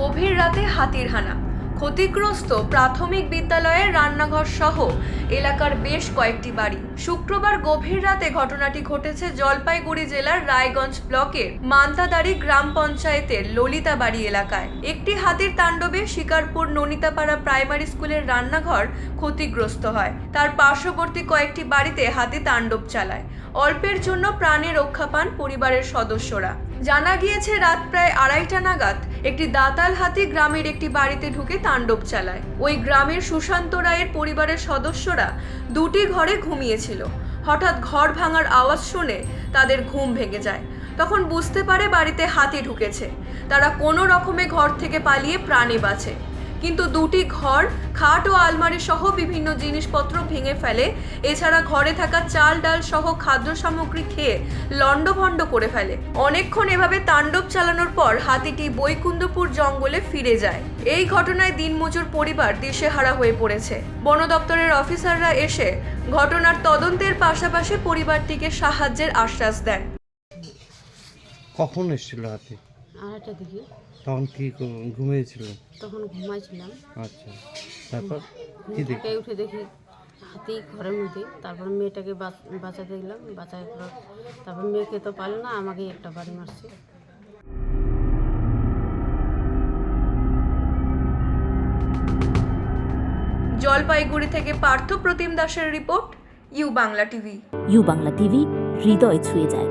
গভীর রাতে হাতির হানা ক্ষতিগ্রস্ত প্রাথমিক বিদ্যালয়ের রান্নাঘর সহ এলাকার বেশ কয়েকটি বাড়ি। শুক্রবার গভীর রাতে ঘটনাটি ঘটেছে জলপাইগুড়ি জেলার রায়গঞ্জ ব্লকের মান্তাদারি গ্রাম পঞ্চায়েতের ললিতাবাড়ি এলাকায়। একটি হাতির তাণ্ডবে শিকারপুর ননিতাপাড়া প্রাইমারি স্কুলের রান্নাঘর ক্ষতিগ্রস্ত হয়। তার পার্শ্ববর্তী কয়েকটি বাড়িতে হাতি তাণ্ডব চালায়। অল্পের জন্য প্রাণে রক্ষা পান পরিবারের সদস্যরা। জানা গিয়েছে, রাত প্রায় আড়াইটা নাগাদ একটি দাতাল হাতি গ্রামের একটি বাড়িতে ঢুকে তাণ্ডব চালায়। ওই গ্রামের সুশান্ত রায়ের পরিবারের সদস্যরা দুটি ঘরে ঘুমিয়েছিল। হঠাৎ ঘর ভাঙার আওয়াজ শুনে তাদের ঘুম ভেঙে যায়। তখন বুঝতে পারে বাড়িতে হাতি ঢুকেছে। তারা কোনো রকমে ঘর থেকে পালিয়ে প্রাণে বাঁচে। কিন্তু দুটি ঘর, খাট ও আলমারি সহ বিভিন্ন জিনিসপত্র ভেঙে ফেলে। এছাড়া ঘরে থাকা চাল, ডাল সহ খাদ্য সামগ্রী খেয়ে লণ্ডভণ্ড করে ফেলে। অনেকক্ষণ এভাবে তাণ্ডব চালানোর পর হাতিটি বৈকুণ্ঠপুর জঙ্গলে ফিরে যায়। এই ঘটনায় দিনমজুর পরিবার দিশেহারা হয়ে পড়েছে। বন দপ্তরের অফিসাররা এসে ঘটনার তদন্তের পাশাপাশি পরিবারটিকে সাহায্যের আশ্বাস দেন। কখন এসেছিল হাতি? আড়াইটা দিকে তখন কি ঘুমিয়েছিল? তখন ঘুমাইছিলাম। আচ্ছা তারপর কি দেখ উঠে উঠে দেখি হাতি ঘরের মধ্যে। তারপর মেয়েটাকে বাঁচ- বাঁচাতে গেলাম বাঁচার পর তারপর মেয়েকে তো পারল না আমাকে একটা বাড়ি মারছে। জলপাইগুড়ি থেকে পার্থ প্রতিম দাসের report U Bangla TV. U Bangla TV হৃদয় ছুঁয়ে যায়।